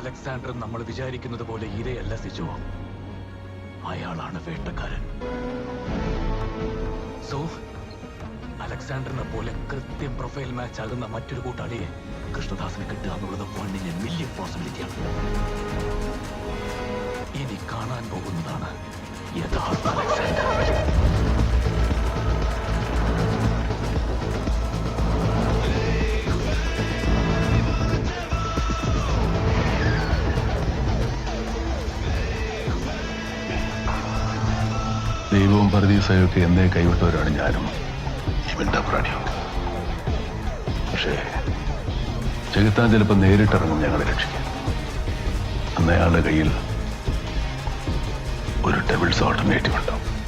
Alexander നമ്മൾ വിചാരിക്കുന്നത് പോലെ ഇരയല്ല സിജോ. അയാളാണ് വേട്ടക്കാരൻ. സോ അലക്സാണ്ടറിനെ പോലെ കൃത്യം പ്രൊഫൈൽ മാച്ച് ആകുന്ന മറ്റൊരു കൂട്ടാളിയെ കൃഷ്ണദാസിന് കിട്ടുക എന്നുള്ളത് വണ്ണിന് മില്യൺ പോസിബിലിറ്റിയാണ് ഇനി കാണാൻ പോകുന്നതാണ് യഥാർത്ഥ അലക്സാണ്ടർ. ദൈവവും പരദീസയൊക്കെ എന്തേ കൈവിട്ടവരാണ് ഞാനും. ഇവന്റെ പ്രാണിയും. പക്ഷേ ചെകുത്താൻ ചിലപ്പോൾ നേരിട്ടിറങ്ങും ഞങ്ങളെ രക്ഷിക്കാൻ. അന്നയാളുടെ കയ്യിൽ ഒരു ടെബിൾസ് ഓൾട്ടർനേറ്റീവ് ഉണ്ടാവും.